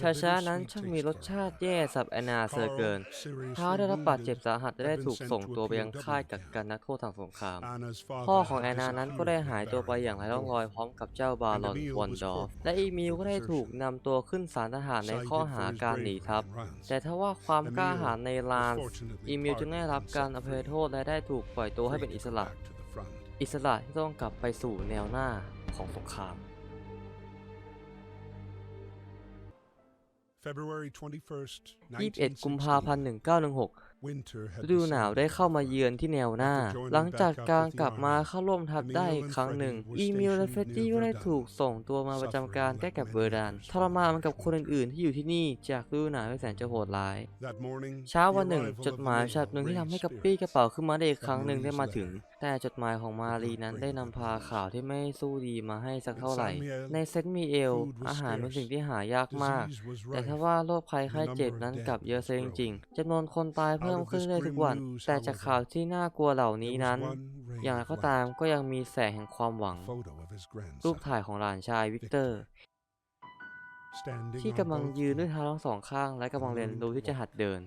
ชาช้าๆนั้นช่างมีรสชาติแย่สับแอนนาเซอร์เกินท้าได้รับบาดเจ็บสาหัสและได้ถูกส่งตัวไปยังค่ายกักกันนักโทษทางสงคราม พ่อของแอนนานั้นก็ได้หายตัวไปอย่างไร้ร่องรอยพร้อมกับเจ้าบารอนวอนดอร์ฟและอีมิลก็ได้ถูกนำตัวขึ้นศาลทหารในข้อหาการหนีทัพ แต่ถ้าว่าความกล้าหาญในลานส์อีมิลจึงได้รับการอภัยโทษและได้ถูกปล่อยตัวให้เป็นอิสระ อิสระที่ต้องกลับไปสู่แนวหน้าของสงคราม 21กุมภาพันธ์1916 ฤดูหนาวได้เข้ามาเยือนที่แนวหน้า หลังจากการกลับมาเข้าร่วมทัพได้อีกครั้งหนึ่ง อีมิลและเฟรดดี้ก็ได้ถูกส่งตัวมาประจำการใกล้กับเวอร์ดานทรมานกับคนอื่นๆ ที่อยู่ที่นี่จากฤดูหนาวที่แสนจะโหดร้าย เช้าวันหนึ่ง จดหมายฉบับหนึ่งที่ทำให้กับปี้กระเป๋าขึ้นมาได้อีกครั้งหนึ่งได้มาถึง แต่จดหมายของมารีนั้นได้นำพาข่าวที่ไม่สู้ดีมาให้สักเท่าไหร่ ในเซนต์มีเอล อาหารเป็นสิ่งที่หายากมาก แต่ถ้าว่าโรคภัยไข้เจ็บนั้นกลับเยอะซะจริงๆจำนวนคนตายเพิ่มขึ้นเรื่อยๆทุกวัน แต่จากข่าวที่น่ากลัวเหล่านี้นั้น อย่างไรก็ตามก็ยังมีแสงแห่งความหวัง รูปถ่ายของหลานชายวิกเตอร์ ที่กำลังยืนด้วยเท้าทั้งสองข้าง และกำลังเรียนรู้ที่จะหัดเดิน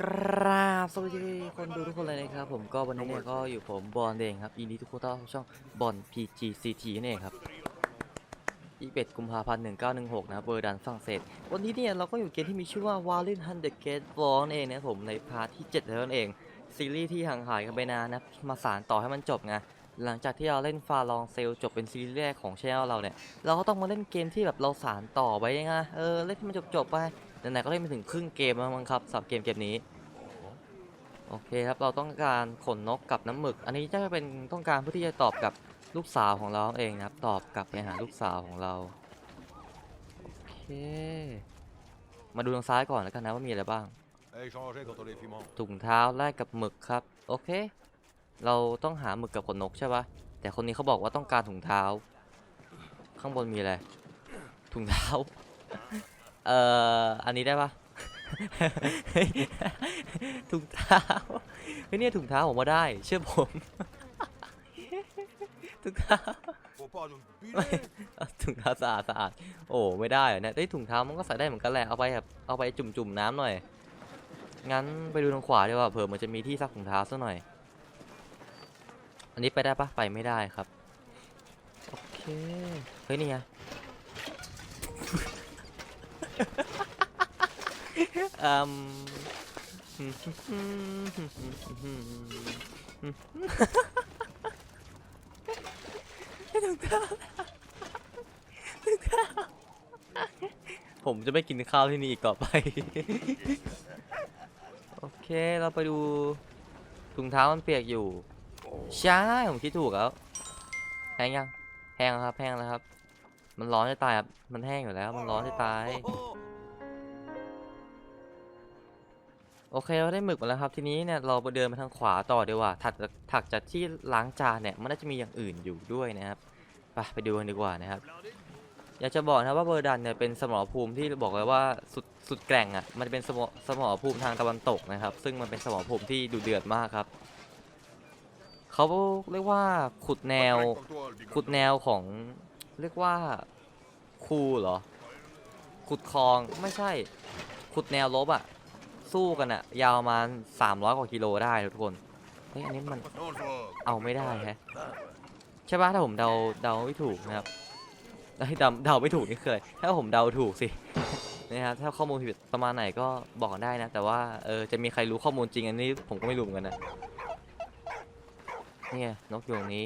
กราบสวัสดีคนดูทุกคนเลยนะครับ ผมก็วันนี้เนี่ยก็อยู่ผมบอลเองครับยินดีทุกคนต้อนรับเข้าช่องบอล PGCT นั่นเองครับ 21กุมภาพันธ์1916 นะเบอร์ดันฝรั่งเศส วันนี้เนี่ย เราก็อยู่เกมที่มีชื่อว่า w a l i n h u n d e r Gate War นั่นเองนะผมในพาร์ทที่ 7 แล้วนั่นเอง ซีรีส์ที่ห่างหายกันไปนานนะ มาสารต่อให้มันจบไงหลังจากที่เราเล่นฟาลองเซลจบเป็นซีรีส์แรกของช่องเราเนี่ย เราก็ต้องมาเล่นเกมที่แบบเราสารต่อไปไงเออเล่นให้มันจบๆไปไหนๆก็เล่นไปถึงครึ่งเกมแล้วมั้งครับสำหรับเกมเกมนี้โอเคครับเราต้องการขนนกกับน้ำหมึก อันนี้จะเป็นต้องการเพื่อที่จะตอบกับ ลูกสาวของเราเองนะครับ ตอบกลับไปหาลูกสาวของเรา โอเค มาดูทางซ้ายก่อนแล้วกันนะว่ามีอะไรบ้าง ถุงเท้าแลกกับหมึกครับ โอเค เราต้องหาหมึกกับขนนกใช่ปะแต่คนนี้เขาบอกว่าต้องการถุงเท้า ข้างบนมีอะไร ถุงเท้า เอ่อ อันนี้ได้ปะถุงเท้าเฮ้ยเนี่ยถุงเท้าผมว่าได้ เชื่อผม ถุงเท้า Faut pas nous piler. เอาถุงเท้าสะอาดสะอาด โอ้ไม่ได้เหรอเนี่ยได้ยถุงเท้ามันก็ใส่ได้เหมือนกันแหละ เอาไปแบบเอาไปจุ่มจุ่มๆน้ำหน่อย งั้นไปดูทางขวาดีกว่าเผื่อมันจะมีที่ซักถุงเท้าสักหน่อย อันนี้ไปได้ปะไปไม่ได้ครับ โอเค เฮ้ยนี่ไงอืม ผมจะไม่กินข้าวที่นี่อีกต่อไป โอเคเราไปดูถุงเท้ามันเปียกอยู่ ใช่ ผมคิดถูกแล้วแห้งยังแห้งแล้วครับแห้งแล้วครับ มันร้อนจะตายครับมันแห้งอยู่แล้ว มันร้อนจะตาย โอเคเราได้หมึกมาแล้วครับ ทีนี้เนี่ยเราไปเดินไปทางขวาต่อดีกว่าถัดจากถักจากที่ล้างจานเนี่ย มันน่าจะมีอย่างอื่นอยู่ด้วยนะครับ ไปไปดูกันดีกว่านะครับ อยากจะบอกนะว่าเบอร์ดันเนี่ยเป็นสมรภูมิที่บอกเลยว่าสุดสุดแกร่งอะ มันเป็นสมรสมรภูมิทางตะวันตกนะครับ ซึ่งมันเป็นสมรภูมิที่ดุเดือดมากครับ เขาเรียกว่าขุดแนวขุดแนวของเรียกว่าคูเหรอ ขุดคลองไม่ใช่ ขุดแนวลบอะสู้กันอะยาวประมาณ300กว่ากิโลได้ทุกคนเฮ้ยอันนี้มันเอาไม่ได้แฮะ ใช่ปะถ้าผมเดาเดาไม่ถูกนะครับเดาเดาไม่ถูกนี่เคยถ้าผมเดาถูกสินะครับถ้าข้อมูลผิดประมาณไหนก็บอกได้นะ แต่ว่าเออจะมีใครรู้ข้อมูลจริงอันนี้ผมก็ไม่รู้เหมือนกันนะนี่ไงนกยูงนี้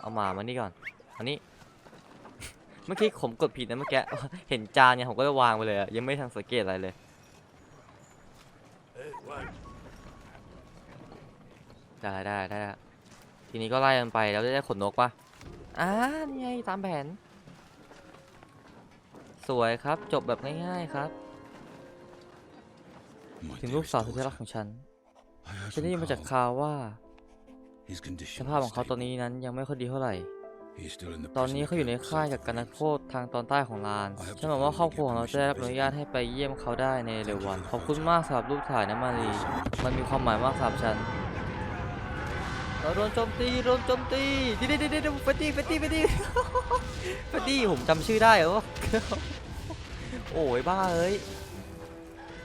เอาหมามานี่ก่อนอันนี้ เมื่อกี้ผมกดผิดนะเมื่อกี้เห็นจานเนี่ยผมก็เลยวางไปเลยยังไม่ทันสังเกตอะไรเลยได้ได้ได้ ทีนี้ก็ไล่มันไปแล้วได้ขนนกปะอ่านี่ไงตามแผน สวยครับจบแบบง่ายๆครับ ถึงลูกสาวสุดที่รักของฉัน ฉันได้ยินมาจากข่าวว่า สภาพของเขาตอนนี้นั้นยังไม่ค่อยดีเท่าไหร่ ตอนนี้เขาอยู่ในค่ายกับกันนักโทษทางตอนใต้ของลาน ฉันหวังว่าครอบครัวของเราจะได้รับอนุญาตให้ไปเยี่ยมเขาได้ในเร็ววัน ขอบคุณมากสำหรับรูปถ่ายนะมารีมันมีความหมายมากสำหรับฉัน เราโดนโจมตีโดนโจมตีดี๋ยวเดี๋ยวเดี๋ยวเฟตตี้เฟตตี้เฟตตี้เฟตตี้ผมจำชื่อได้เหรอโอ้ยบ้าเอ้ย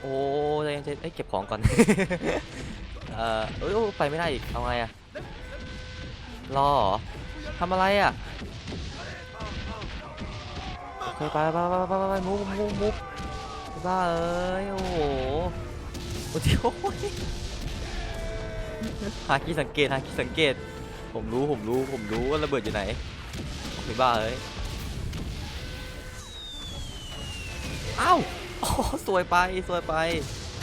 โอ้ใจเย็นใจเอ้ยเก็บของก่อนเออเอ้ยไปไม่ได้อีกเอาไงอะรอทำอะไรอะโอเคไปไปไปไปไปไปมุกมุกมุกบ้าเอ้ยโอ้โหโอ้โห หาที่สังเกตหาที่สังเกต ผมรู้ผมรู้ผมรู้ว่าระเบิดอยู่ไหนโอ้บ้าเอ้ยเอ้าโอ้สวยไปสวยไป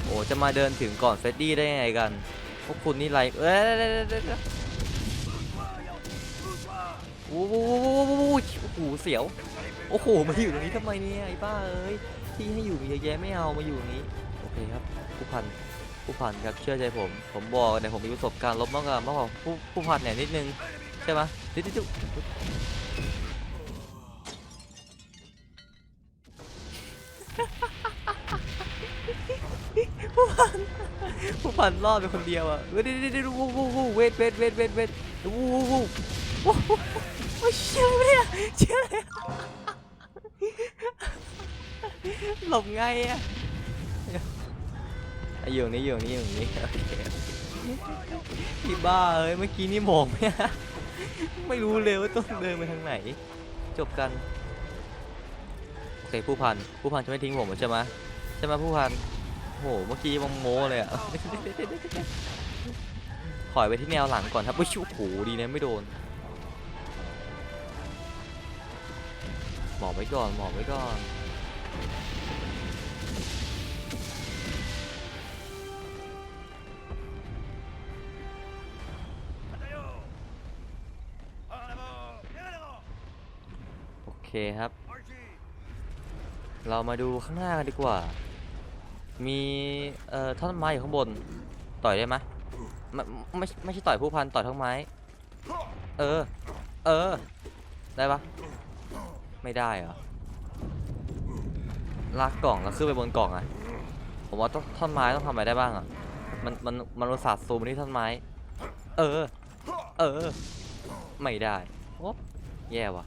โอ้จะมาเดินถึงก่อนเฟดดี้ได้ยังไงกันพวกคุณนี่ไรเอ้ยโอ้โหโอ้โหโอ้โหเสียว โอ้โห มาอยู่ตรงนี้ทำไมเนี่ยไอ้บ้าเอ้ย ที่ให้อยู่มีเยอะแยะไม่เอา มาอยู่ตรงนี้ โอเคครับผู้พัน ผู้พันครับเชื่อใจผม ผมบอกเนี่ยผมมีประสบการณ์ลบมากกว่ามากกว่าผู้ผู้พันเนี่ยนิดนึงใช่ไหมนิดนิดนิดผู้พันรอดไปคนเดียวอะเว้ยเดี๋ยวเดี๋ยวเดี๋ยววูวูวูเวทเวทเวทเวทเวทวูวูวูวู้โอ้ยเชื่อไมเนี่ยเชื่อเลยหลบไงอะ อยู่ตรงนี้อยู่ตรงนี้อยู่ตรงนี้โอเคพี่บ้าเอ้ยเมื่อกี้นี่มองไมอะไม่รู้เลยว่าต้องเดินไปทางไหน จบกันโอเคผู้พันผู้พันจะไม่ทิ้งผมใช่ไหมใช่ไหมผู้พันโหเมื่อกี้มังโมเลยอะถอยไปที่แนวหลังก่อนครับอุ้ยโอ้โหดีนะไม่โดนหมอบไว้ก่อนหมอบไว้ก่อน เคครับ เรามาดูข้างหน้ากันดีกว่า มีเอ่อท่อนไม้อยู่ข้างบน ต่อยได้ไหมไม่ไม่ไม่ใช่ต่อยผู้พันต่อยทั้งไม้ เออ เออ ได้ปะไม่ได้เหรอ ลากกล่องแล้วขึ้นไปบนกล่องอะผมว่าต้องท่อนไม้ต้องทำอะไรได้บ้างอะมันมันมันอุตส่าห์ซูมมาที่ท่อนไม้ เออ เออ ไม่ได้ โอ๊ะแย่ว่ะ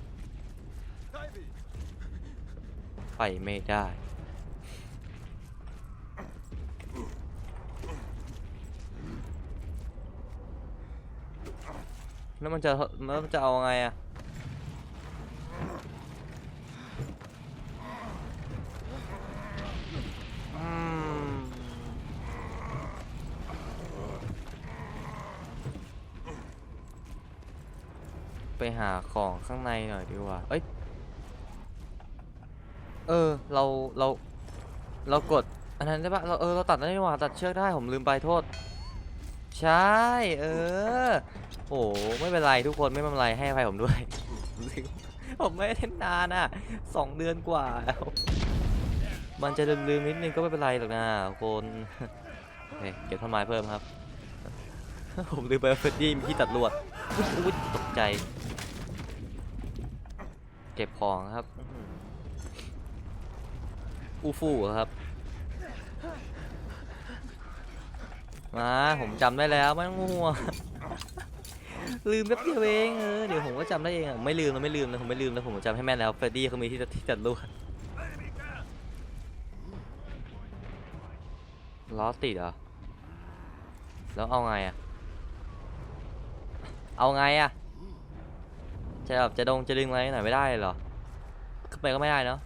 ไปไม่ได้ แล้วมันจะแล้วมันจะเอาไงอะไปหาของข้างในหน่อยดีกว่า เอ้ย เออ เราเราเรากด อันนั้นได้ปะเราเออเราตัดได้นี่หว่าตัดเชือกได้ผมลืมไปโทษ ใช่ เออโอ้ไม่เป็นไรทุกคนไม่เป็นไรให้อภัยผมด้วย ผมไม่เล่นนานอะสองเดือนกว่าแล้วมันจะลืมๆนิดนึงก็ไม่เป็นไรหรอกนะคนเคเก็บต้นไม้เพิ่มครับ ผมลืมไปเฟรดดี้มีที่ตัดลวดตกใจ เก็บของครับ อูฟูเหรอครับ มา ผมจำได้แล้วไม่ต้องห่วงลืมแป๊บเดียวเองเออเดี๋ยวผมก็จำได้เองอะไม่ลืมนะไม่ลืมนะผมไม่ลืมนะผมจำให้แม่นแล้วเฟรดดี้เขามีที่ที่จัดลวดล้อติดเหรอแล้วเอาไงอะเอาไงอะจะแบบจะดงจะดึงอะไรหน่อยไม่ได้เหรอขึ้นไปก็ไม่ได้เนาะ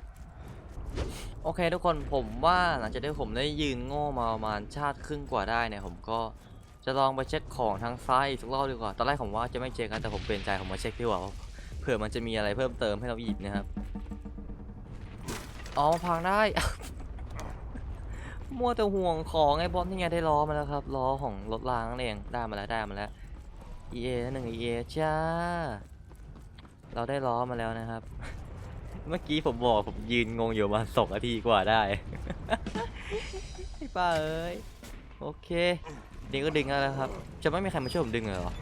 โอเคทุกคนผมว่าหลังจากที่ผมได้ยืนโง่มาประมาณชาติครึ่งกว่าได้เนี่ยผมก็จะลองไปเช็คของทางซ้ายอีกสักรอบดีกว่า ตอนแรกผมว่าจะไม่เช็คนแต่ผมเปลี่ยนใจผมมาเช็คดีกว่าเผื่อมันจะมีอะไรเพิ่มเติมให้เราหยิบนะครับ อ๋อพังได้ มัวแต่ห่วงของไอ้บอลนี่ไงได้ล้อมาแล้วครับล้อของรถรางนั่นเองได้มาแล้วได้มาแล้ว EA หนึ่ง EA จ้า เราได้ล้อมาแล้วนะครับ เมื่อกี้ผมบอกผมยืนงงอยู่ประมาสองนาทีกว่าได้ ไอ้ป้าเอ้ย โอเคดึงก็ดึงแล้วครับ จะไม่มีใครมาช่วยผมดึงเลยเหรอ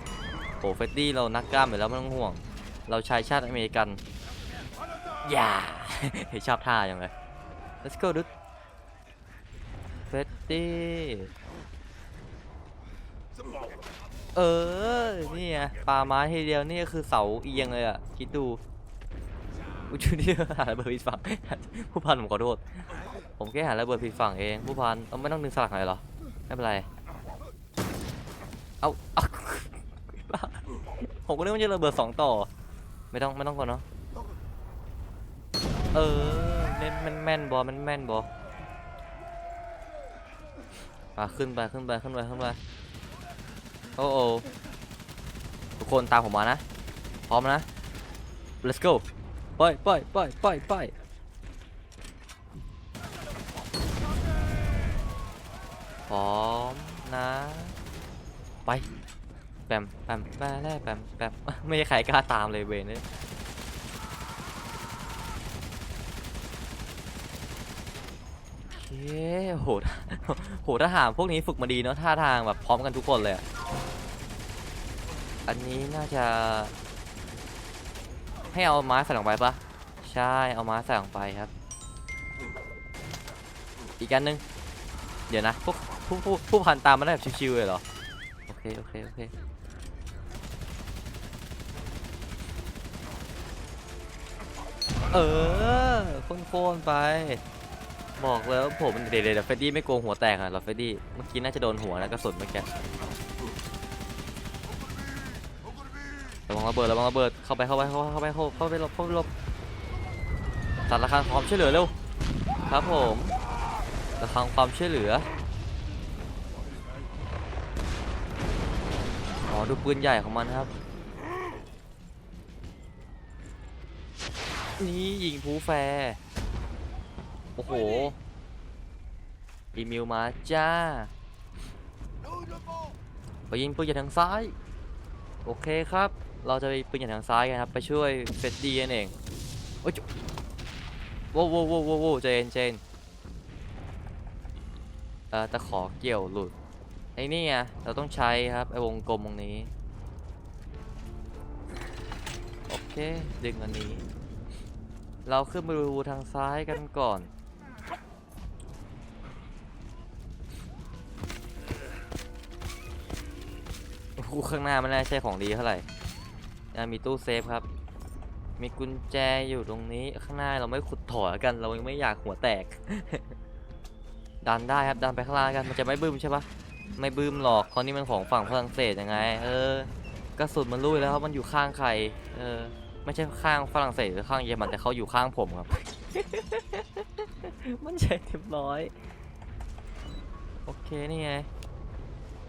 โอ้เฟดดี้เรานักกล้ามอยู่แล้วไม่ต้องห่วง เราชายชาติอเมริกัน อย่าชอบท่าจังเลย let's go dude เฟดดี้เออ นี่ไงปลาไม้ทีเดียวนี่ก็คือเสาเอียงเลยอะ คิดดู อุยจูนี่หาระเบิดผิดฝั่ง ผู้พันผมขอโทษ ผมแค่หาระเบิดผิดฝั่งเอง ผู้พันเอาไม่ต้องดึงสลักหน่อยเหรอ ไม่เป็นไร เอาเอาบ้าผมก็นึกว่าจะระเบิดสองต่อ ไม่ต้องไม่ต้องก่อนเนาะ เออเล่นแม่นแม่นบอลแม่นแม่นบออะขึ้นไปขึ้นไปขึ้นไปขึ้นไปโอ้โอทุกคนตามผมมานะ พร้อมนะ let's go ไปไปไปไปไปพร้อมนะ ไปแปมแปมแปมแล่แปมแปมไม่มีใครกล้าตามเลยเวนเลยโอเคโหโหทหารพวกนี้ฝึกมาดีเนาะท่าทางแบบพร้อมกันทุกคนเลยอะอันนี้น่าจะ ให้เอาไม้ใส่ลงไปปะใช่เอาไม้ใส่ลงไปครับ อีกอันหนึงเดี๋ยวนะพวกผู้ผู้ผู้พันตามมาได้แบบชิวๆเลยเหรอโอเคโอเคโอเคเออโค่นๆไป บอกแล้วผมเดี๋ยวเดี๋ยวเฟดดี้ไม่โกงหัวแตกอะเหรอเฟดดี้เมื่อกี้น่าจะโดนหัวนะกระสุนเมื่อกี้ ระวังระเบิดระวังระเบิดเข้าไปเข้าไปเข้าไปเข้าไปเข้าไปหลบเข้าไปหลบตัดราคาความช่วยเหลือเร็วครับผมราคาความช่วยเหลืออ๋อดูปืนใหญ่ของมันครับนี่ยิงพูแฟร์โอ้โหอีมิวมาจ้าไปยิงปืนจากทางซ้าย โอเคครับ เราจะไปปืนจากทางซ้ายกันครับ ไปช่วยเฟดดี้นั่นเอง โอ้ยโว้วโว้วโว้วโว้วโว้เจนเจนเอ่อตะขอเกี่ยวหลุดไอ้นี่ไงเราต้องใช้ครับ ไอ้วงกลมตรงนี้ โอเค ดึงอันนี้ เราขึ้นไปดูทางซ้ายกันก่อนโอ้โหข้างหน้าไม่น่าใช่ของดีเท่าไหร่ ยังมีตู้เซฟครับ มีกุญแจอยู่ตรงนี้ข้างหน้าเราไม่ขุดถอยกันเรายังไม่อยากหัวแตก ดันได้ครับดันไปข้างล่างกันมันจะไม่บึ้มใช่ปะไม่บึ้มหรอกเพราะนี่มันของฝั่งฝรั่งเศสยังไง เออกระสุนมันรู้อยู่แล้วครับมันอยู่ข้างใคร เออ ไม่ใช่ข้างฝรั่งเศสหรือข้างเยอรมันแต่เขาอยู่ข้างผมครับ มันใช่เรียบร้อย โอเคนี่ไง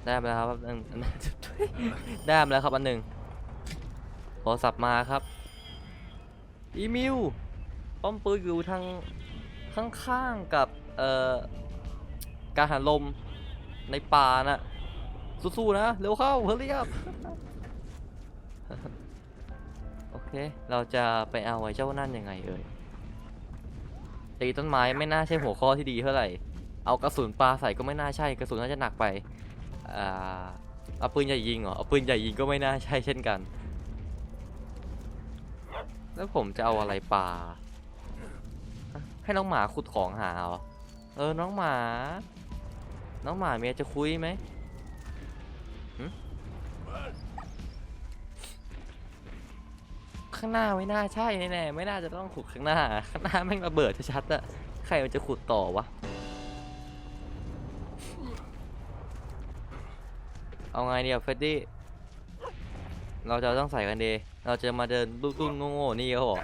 ได้มาแล้วครับอันอันได้มาแล้วครับอันหนึ่ง โทรศัพท์มาครับ อีมิวป้อมปืนอยู่ทางข้างๆกับเอ่อการหันลมในป่าน่ะสู้ๆนะ เร็วเข้าเฮ้ยครับโอเค เราจะไปเอาไอ้เจ้านั่นยังไงเอ่ยตีต้นไม้ไม่น่าใช่หัวข้อที่ดีเท่าไหร่ เอากระสุนปลาใส่ก็ไม่น่าใช่ กระสุนน่าจะหนักไป อ่า เอาปืนใหญ่ยิงเหรอ เอาปืนใหญ่ยิงก็ไม่น่าใช่เช่นกัน แล้วผมจะเอาอะไรปลาให้น้องหมาขุดของหาเหรอ เออ น้องหมา น้องหมาเมียจะคุยไหมข้างหน้าไม่น่าใช่แน่ๆไม่น่าจะต้องขุดข้างหน้า ข้างหน้าแม่งระเบิดชัดๆอะใครมันจะขุดต่อวะ เอาไงเนี่ยเฟดดี้ เราจะต้องใส่กันเดเราจะมาเดินรุ่นๆโง่ๆนี่เขาบอก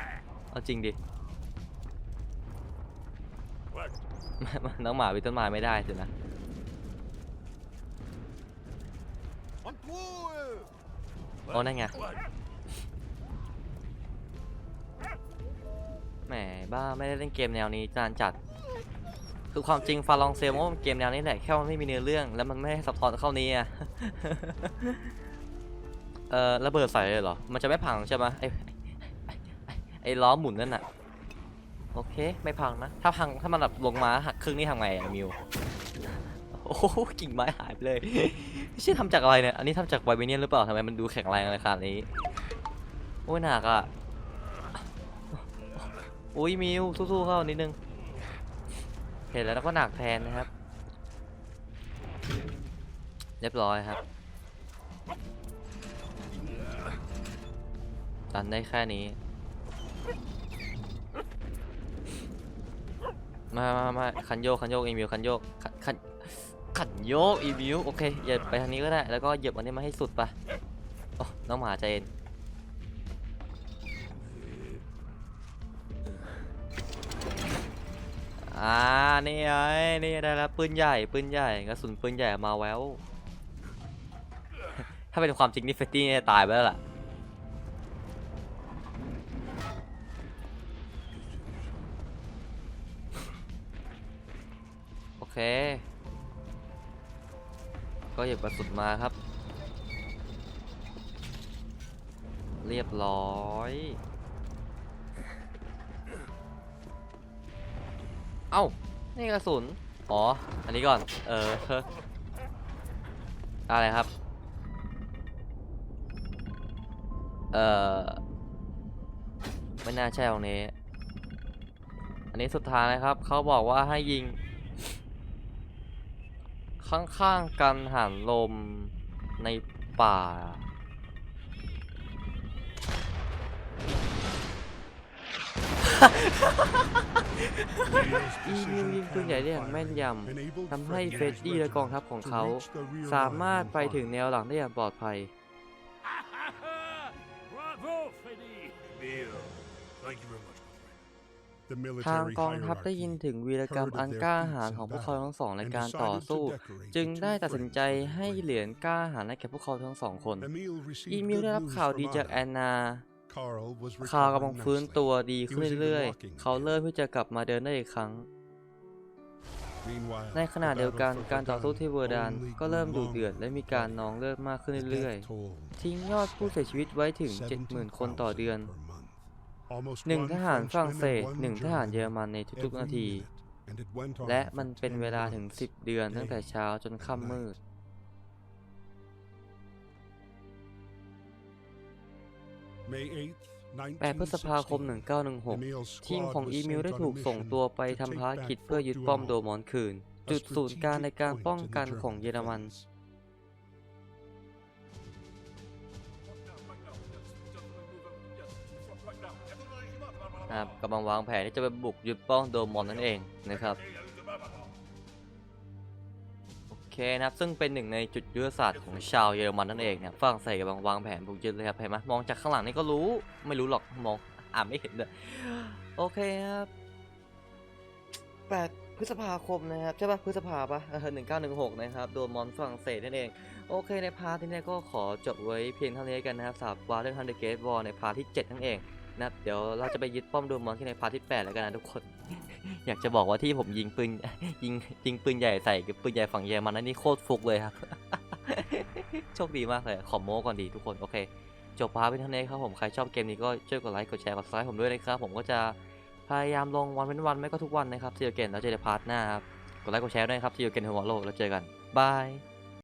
เอาจริงดิน้องหมาเป็นต้นไม้ไม่ได้สินะโอ้นั่นไงแหมบ้าไม่ได้เล่นเกมแนวนี้จานจัด คือความจริงฟาลองเซลว่ามันเกมแนวนี้แหละแค่มันไม่มีเนื้อเรื่อง แล้วมันไม่ให้ซับซ้อนเข้านี้อะ เออระเบิดใส่เลยเหรอ มันจะไม่พังใช่ไหมไอไอ้ล้อหมุนนั่นน่ะ โอเค ไม่พังนะ ถ้าพังถ้ามันแบบลงมาหักครึ่งนี่ทำไงอะมิว โอ้โหกิ่งไม้หายไปเลยไม่ใช่ทำจากอะไรเนี่ย อันนี้ทำจากไวเบเนียนหรือเปล่าทำไมมันดูแข็งแรงอะไรขนาดนี้ โอ้ยหนักอะอุ้ยมิวสู้ๆเข้านิดนึง เห็นแล้วก็หนักแทนนะครับ เรียบร้อยครับ ดันได้แค่นี้ มามามาคันโยกคันโยกอีมิวคันโยกคันคันคันโยกอีมิวโอเคเหยียบไปทางนี้ก็ได้ แล้วก็เหยียบอันนี้มาให้สุดไปโอ้น้องหมาใจเย็นอ่า นี่ไงนี่ได้แล้วปืนใหญ่ปืนใหญ่กระสุนปืนใหญ่มาแววถ้าเป็นความจริงนี่เฟตตี้เนี่ยตายไปแล้วล่ะ ก็หยิบกระสุนมาครับ เรียบร้อยเอ้า นี่กระสุน อ๋อ อันนี้ก่อน เออ อะไรครับ เออไม่น่าใช่ตรงนี้ อันนี้สุดท้ายนะครับ เขาบอกว่าให้ยิง ข้างๆกันหันลมในป่า อีมิวยิงปืนใหญ่ได้อย่างแม่นยำทำให้เฟรดดี้และกองทัพของเขา สามารถไปถึงแนวหลังได้อย่างปลอดภัย Bravo, Freddy! Bill, thank you very much. ทางกองทัพได้ยินถึงวีรกรรมอันกล้าหาญของพวกเขาทั้งสองในการต่อสู้ จึงได้ตัดสินใจให้เหรียญกล้าหาญให้แก่พวกเขาทั้งสองคน อีมิวได้รับข่าวดีจากแอนนาคาร์กำลังฟื้นตัวดีขึ้นเรื่อยๆ เขาเริ่มที่จะกลับมาเดินได้อีกครั้ง ในขณะเดียวกันการต่อสู้ที่เวอร์ดานก็เริ่มดุเดือดและมีการนองเลือดมากขึ้นเรื่อยๆ ทิ้งยอดผู้เสียชีวิตไว้ถึง 70,000 คนต่อเดือน หนึ่งทหารฝรั่งเศสหนึ่งทหารเยอรมันในทุกๆนาที และมันเป็นเวลาถึง 10 เดือนตั้งแต่เช้าจนค่ำมืด 8พฤษภาคม 1916 ทีมของอีมิลได้ถูกส่งตัวไปทำภารกิจเพื่อยึดป้อมโดมอนคืน จุดศูนย์กลางในการป้องกันของเยอรมัน นะครับกำลังวางแผนที่จะไปบุกยึดป้องโดมอนนั่นเองนะครับโอเคนะครับซึ่งเป็นหนึ่งในจุดยุทธศาสตร์ของชาวเยอรมันนั่นเองนะครับฝรั่งเศสกำลังวางแผนบุกยึดเลยครับเห็นไหมมองจากข้างหลังนี่ก็รู้ไม่รู้หรอกมองอ่านไม่เห็นเลยโอเคครับ8พฤษภาคมนะครับใช่ปะพฤษภาปะหนึ่งเก้าหนึ่งหกนะครับโดนมอนฝรั่งเศสนั่นเองโอเคในพาร์ทที่นี้ก็ขอจบไว้เพียงเท่านี้กันนะครับสำหรับวาร์เดนฮันเดเกตบอลในพาร์ทที่ 7 นั่นเอง นะครับเดี๋ยวเราจะไปยึดป้อมโดมอนที่ในพาร์ทที่8แล้วกันนะทุกคน อยากจะบอกว่าที่ผมยิงปืนยิงยิงปืนใหญ่ใส่กับปืนใหญ่ฝั่งเยอรมันนั่นนี่โคตรฟุกเลยครับ โชคดีมากเลยขอโม้ก่อนดีทุกคนโอเค จบพาร์ทไปเท่านี้ครับผมใครชอบเกมนี้ก็ช่วยกดไลค์กดแชร์กดซับสไครต์ผมด้วยนะครับผมก็จะพยายามลงวันเป็นวันไม่ก็ทุกวันนะครับที่เจอเกมแล้วเจอในพาร์ทหน้าครับกดไลค์กดแชร์ด้วยนะครับที่เจอเกมทัวร์โลกแล้วเจอกันบาย